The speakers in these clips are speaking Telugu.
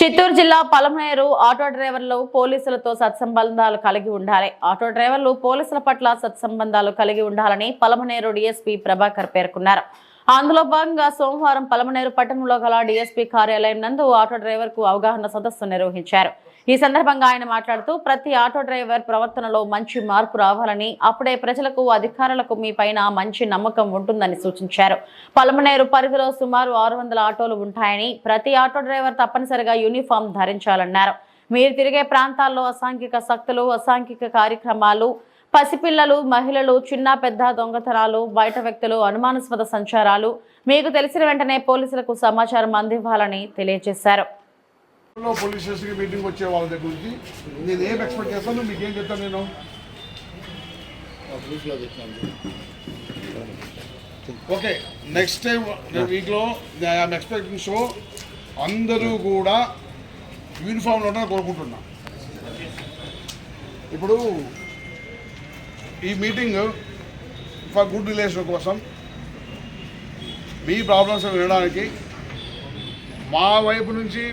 చిత్తూరు జిల్లా పలమనేరు ఆటో డ్రైవర్లు పోలీసులతో సత్సంబంధాలు కలిగి ఉండాలి. ఆటో డ్రైవర్లు పోలీసుల పట్ల సత్సంబంధాలు కలిగి ఉండాలని పలమనేరు డీఎస్పీ ప్రభాకర్ పేర్కొన్నారు. అందులో భాగంగా సోమవారం పలమనేరు పట్టణంలో గల డీఎస్పీ కార్యాలయం నందు ఆటో డ్రైవర్కు అవగాహన సదస్సు నిర్వహించారు. ఈ సందర్భంగా ఆయన మాట్లాడుతూ ప్రతి ఆటో డ్రైవర్ ప్రవర్తనలో మంచి మార్పు రావాలని అప్పుడే ప్రజలకు అధికారులకు మీ పైన మంచి నమ్మకం ఉంటుందని సూచించారు. పలమనేరు పరిధిలో సుమారు ఆరు వందల ఆటోలు ఉంటాయని ప్రతి ఆటో డ్రైవర్ తప్పనిసరిగా యూనిఫామ్ ధరించాలన్నారు. మీరు తిరిగే ప్రాంతాల్లో అసాంఘిక శక్తులు అసాంఘిక కార్యక్రమాలు పసిపిల్లలు మహిళలు చిన్న పెద్ద దొంగతనాలు బయట వ్యక్తులు అనుమానాస్పద సంచారాలు మీకు తెలిసిన వెంటనే పోలీసులకు సమాచారం అందివ్వాలని తెలియజేశారు. పోలీస్ స్టేషన్కి మీటింగ్ వచ్చే వాళ్ళ దగ్గర నుంచి నేను ఏం ఎక్స్పెక్ట్ చేస్తాను? మీకు ఏం చెప్తాను నేను? ఓకే నెక్స్ట్ టైం వీక్లో ఐఎమ్ ఎక్స్పెక్టింగ్ షో. అందరూ కూడా యూనిఫామ్లో ఉండాలని కోరుకుంటున్నా ఇప్పుడు ఈ మీటింగ్ ఫర్ గుడ్ రిలేషన్ కోసం మీ ప్రాబ్లమ్స్ వినడానికి మా వైపు నుంచి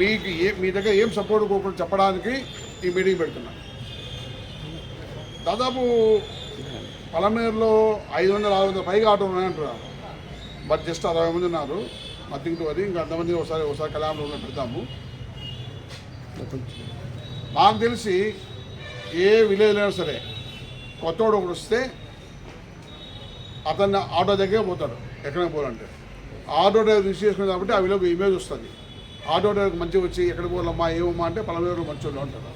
మీకు ఏ మీ దగ్గర ఏం సపోర్ట్ కోరుకుంటూ చెప్పడానికి ఈ మీటింగ్ పెడుతున్నా. దాదాపు పలమేరులో ఐదు వందల ఆరు వందల పైగా ఆటోలు ఉన్నాయంటారు బట్ జస్ట్ అరవై మంది ఉన్నారు. నథింగ్ టు అది ఇంకా అంతమంది ఒకసారి ఒకసారి కళ్యాణంలో పెడతాము. నాకు తెలిసి ఏ విలేజ్ అయినా సరే కొత్తోడు ఒకడు వస్తే అతన్ని ఆటో దగ్గరే పోతాడు. ఎక్కడికి పోవాలంటే. ఆటో డ్రైవర్ రిసీవ్ చేసుకుని కాబట్టి ఆ విలువ ఇమేజ్ వస్తుంది. ఆటో డ్రైవర్కి మంచిగా వచ్చి ఎక్కడ పోవాలమ్మా ఏమమ్మా అంటే పలమేరు మంచోళ్ళు అంటారు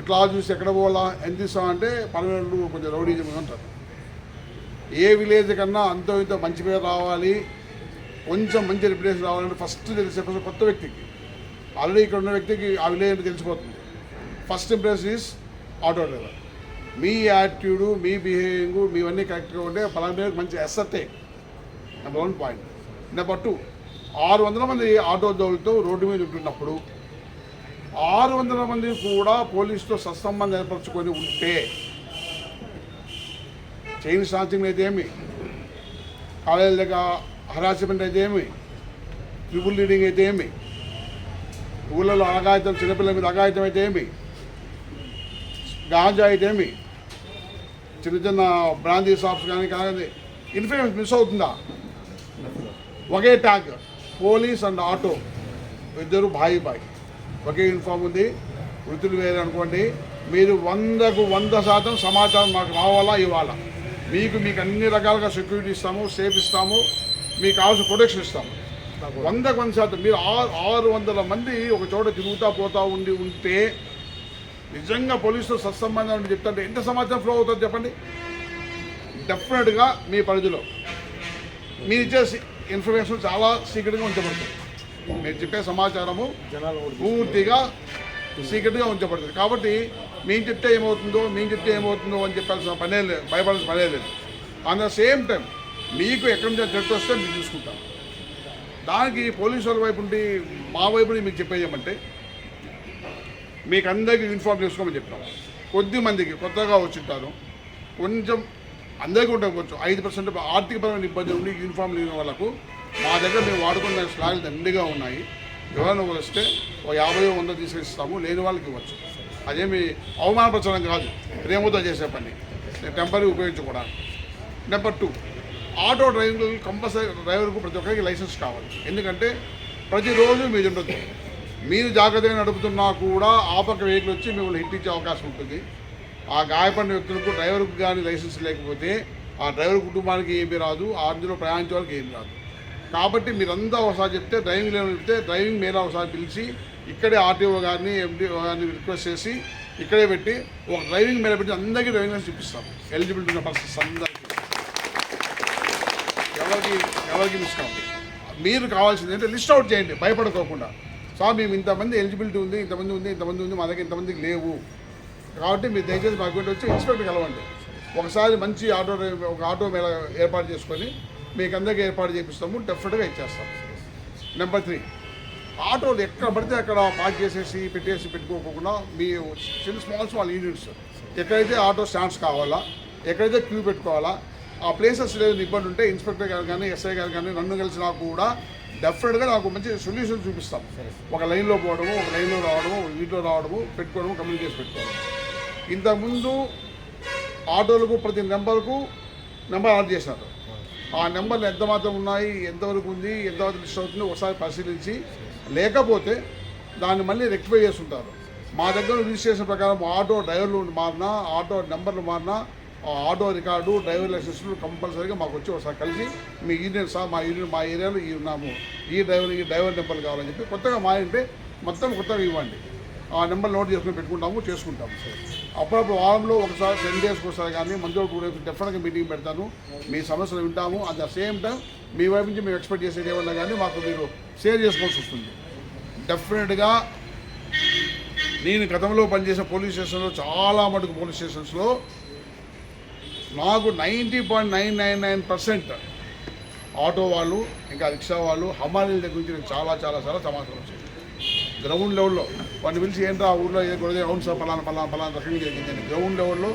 ఇట్లా చూసి ఎక్కడ పోవాలా ఎంత ఇస్తామంటే పలమేరు కొంచెం రౌడీజం అంటారు ఏ విలేజ్ కన్నా అంతో ఇంతో మంచి పేరు రావాలి కొంచెం మంచి రిప్యుటేషన్ రావాలంటే ఫస్ట్ తెలిసే ఫస్ట్ కొత్త వ్యక్తికి. ఆల్రెడీ ఇక్కడ ఉన్న వ్యక్తికి ఆ విలేజ్ అంటే తెలిసిపోతుంది. First impress is auto driver me attitude మీ బిహేవింగ్ మీవన్నీ కరెక్ట్గా ఉంటే పలానా మంచి ఎస్సటే number one point number two ఆరు వందల మంది ఆటో దోవులతో రోడ్డు మీద ఉంటున్నప్పుడు ఆరు వందల మంది కూడా పోలీసుతో సత్సంబంధం ఏర్పరచుకొని ఉంటే చైన్ స్నాచింగ్ అయితే ఏమి? కాలేజీల దగ్గర హరాస్మెంట్ అయితే ఏమి? ట్రిపుల్ లీడింగ్ అయితే ఏమి? ఊళ్ళలో అగాయితం చిన్నపిల్లల మీద అగాయితం అయితే ఏమి? గాంజా అయితే ఏమి? చిన్న చిన్న బ్రాందీ షాప్స్ కానీ కానీ ఇన్ఫర్మేషన్ మిస్ అవుతుందా? ఒకే ట్యాగ్ పోలీస్ అండ్ ఆటో ఇద్దరు బాయి బాయి. ఒకే యూనిఫామ్ ఉంది. వృత్తులు వేరే అనుకోండి. మీరు వందకు వంద శాతం సమాచారం మాకు రావాలా ఇవ్వాలా? మీకు మీకు అన్ని రకాలుగా సెక్యూరిటీ ఇస్తాము సేఫ్ ఇస్తాము మీకు కావాల్సిన ప్రొటెక్షన్ ఇస్తాము. వందకు వంద శాతం. మీరు ఆరు ఆరు వందల మంది ఒక చోట తిరుగుతూ పోతూ ఉండి ఉంటే నిజంగా పోలీసుతో సత్సంబంధం అని చెప్తుంటే ఎంత సమాచారం ఫ్లో అవుతుంది చెప్పండి? డెఫినెట్గా మీ పరిధిలో. మీరు ఇచ్చేసి ఇన్ఫర్మేషన్ చాలా సీక్రెట్గా ఉంచబడుతుంది. మీరు చెప్పే సమాచారము పూర్తిగా సీక్రెట్గా ఉంచబడుతుంది. కాబట్టి మేము చెప్తే ఏమవుతుందో మేము చెప్తే ఏమవుతుందో అని చెప్పాల్సిన పనే లేదు భయపడాల్సిన పనే లేదు. అన్ ద సేమ్ టైం మీకు ఎక్కడి నుంచి థ్రెట్ వస్తే మీరు చూసుకుంటాం దానికి పోలీసు వాళ్ళ వైపు నుండి మా వైపు నుండి మీకు చెప్పేది ఏమంటే మీకు అందరికీ ఇన్ఫార్మ్ చేసుకోమని చెప్పినాం కొద్ది మందికి కొత్తగా వచ్చింటారు. కొంచెం అందరికీ ఉంటాం కొంచెం. ఐదు పర్సెంట్ ఆర్థికపరమైన ఇబ్బంది ఉండి యూనిఫామ్ లేని వాళ్ళకు మా దగ్గర మేము వాడుకున్న స్లాగులు దండిగా ఉన్నాయి. ఎవరైనా వస్తే ఒక యాభై వంద తీసుకొస్తాము లేని వాళ్ళకి ఇవ్వచ్చు. అదేమి అవమానపరచడం కాదు. ప్రేమతో చేసే పని. టెంపరీ ఉపయోగించకూడదు number two auto driving compulsory డ్రైవర్కు ప్రతి ఒక్కరికి లైసెన్స్ కావాలి. ఎందుకంటే ప్రతిరోజు మీరు ఉండదు మీరు జాగ్రత్తగా నడుపుతున్నా కూడా ఆపక వెహికల్ వచ్చి మిమ్మల్ని హిట్ ఇచ్చే అవకాశం ఉంటుంది. ఆ గాయపడిన వ్యక్తులకు డ్రైవర్కు కానీ లైసెన్స్ లేకపోతే ఆ డ్రైవర్ కుటుంబానికి ఏమీ రాదు ఆ అందులో ప్రయాణించే వాళ్ళకి ఏమి రాదు. కాబట్టి మీరంతా ఒకసారి చెప్తే డ్రైవింగ్ లేని చెప్తే డ్రైవింగ్ మేర ఒకసారి పిలిచి ఇక్కడే ఆర్టీఓ గారిని ఎండిఓ గారిని రిక్వెస్ట్ చేసి ఇక్కడే పెట్టి ఒక డ్రైవింగ్ మీద పెట్టి అందరికీ డ్రైవింగ్ లైసెన్స్ చూపిస్తాం ఎలిజిబిలిటీ ఉన్న పర్సన్స్ అందరికీ. ఎవరికి ఎవరికి మిస్ మీరు కావాల్సింది అంటే లిస్ట్ అవుట్ చేయండి భయపడుకోకుండా. సార్ మేము ఇంతమంది ఎలిజిబిలిటీ ఉంది ఇంతమంది ఉంది ఇంతమంది ఉంది మా దగ్గర ఇంతమందికి లేవు. కాబట్టి మీరు దయచేసి మాకు ఇక్కడికి వచ్చి ఇన్స్పెక్టర్ కలవండి. ఒకసారి మంచి ఆటో ఒక ఆటో మేళ ఏర్పాటు చేసుకొని మీకు అందరికీ ఏర్పాటు చేపిస్తాము డెఫినెట్గా ఇచ్చేస్తాం. నెంబర్ త్రీ ఆటోలు ఎక్కడ పడితే అక్కడ పార్క్ చేసేసి పెట్టేసి పెట్టుకోకుండా మీ చిన్న స్మాల్ స్మాల్ యూనిట్స్ ఎక్కడైతే ఆటో స్టాండ్స్ కావాలా ఎక్కడైతే క్యూ పెట్టుకోవాలా ఆ ప్లేసెస్ లేదు ఇబ్బంది ఉంటే ఇన్స్పెక్టర్ గారు కానీ ఎస్ఐ గారు కానీ నన్ను కలిసినా కూడా డెఫినెట్గా నాకు మంచి సొల్యూషన్ చూపిస్తాం. ఒక లైన్లో పోవడము ఒక లైన్లో రావడము వీటిలో రావడము పెట్టుకోవడము కమ్యూనికేషన్ పెట్టుకోవడం ఇంతకుముందు ఆటోలకు ప్రతి నెంబర్కు నెంబర్ ఆర్డర్ చేశారు. ఆ నెంబర్లు ఎంత మాత్రం ఉన్నాయి ఎంతవరకు ఉంది ఎంతవరకు లిస్ట్ అవుతుంది ఒకసారి పరిశీలించి లేకపోతే దాన్ని మళ్ళీ రెక్టిఫై చేస్తుంటారు. మా దగ్గర రిజిస్ట్రేషన్ ప్రకారం ఆటో డ్రైవర్లు మారినా ఆటో నెంబర్లు మారినా ఆ ఆటో రికార్డు డ్రైవర్ లైసెన్స్లు కంపల్సరీగా మాకు వచ్చి ఒకసారి కలిసి మీ యూనియన్ సార్ మా యూనియన్ మా ఏరియాలో ఈ ఉన్నాము. ఈ డ్రైవర్ ఈ డ్రైవర్ నెంబర్లు కావాలని చెప్పి కొత్తగా మారింటే మొత్తం కొత్తగా ఇవ్వండి. ఆ నెంబర్ నోట్ చేసుకుని పెట్టుకుంటాము చేసుకుంటాము సార్. అప్పుడప్పుడు వారంలో ఒకసారి టెన్ డేస్కి ఒకసారి కానీ మంత్లో టూ డేస్ డెఫినెట్గా మీటింగ్ పెడతాను. మీ సమస్యలు వింటాము. అట్ ద సేమ్ టైం మీ వైపు నుంచి మేము ఎక్స్పెక్ట్ చేసేది ఏమన్నా కానీ మాకు మీరు షేర్ చేసుకోవాల్సి వస్తుంది. డెఫినెట్గా నేను గతంలో పనిచేసిన పోలీస్ స్టేషన్లో చాలా మటుకు పోలీస్ స్టేషన్స్లో నాకు ninety point nine nine nine percent auto వాళ్ళు ఇంకా రిక్షా వాళ్ళు హమాలీల దగ్గర నుంచి నేను చాలా చాలా చాలా సమాచారం వచ్చింది గ్రౌండ్ లెవెల్లో వాడిని పిలిచి ఏంటో ఆ ఊర్లో ఏదో గొడవ అవును సార్ పలానా పలానా పలానా రకంగా జరిగిందని గ్రౌండ్ లెవెల్లో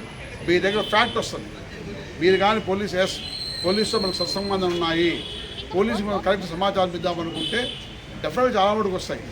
మీ దగ్గర ఫ్యాక్ట్ వస్తుంది. మీరు కానీ పోలీస్ ఎస్ పోలీసుతో మనకు సత్సంబంధం ఉన్నాయి. పోలీసు మనం కరెక్ట్ సమాచారం ఇద్దామనుకుంటే డెఫినెట్గా చాలా వరకు వస్తాయి.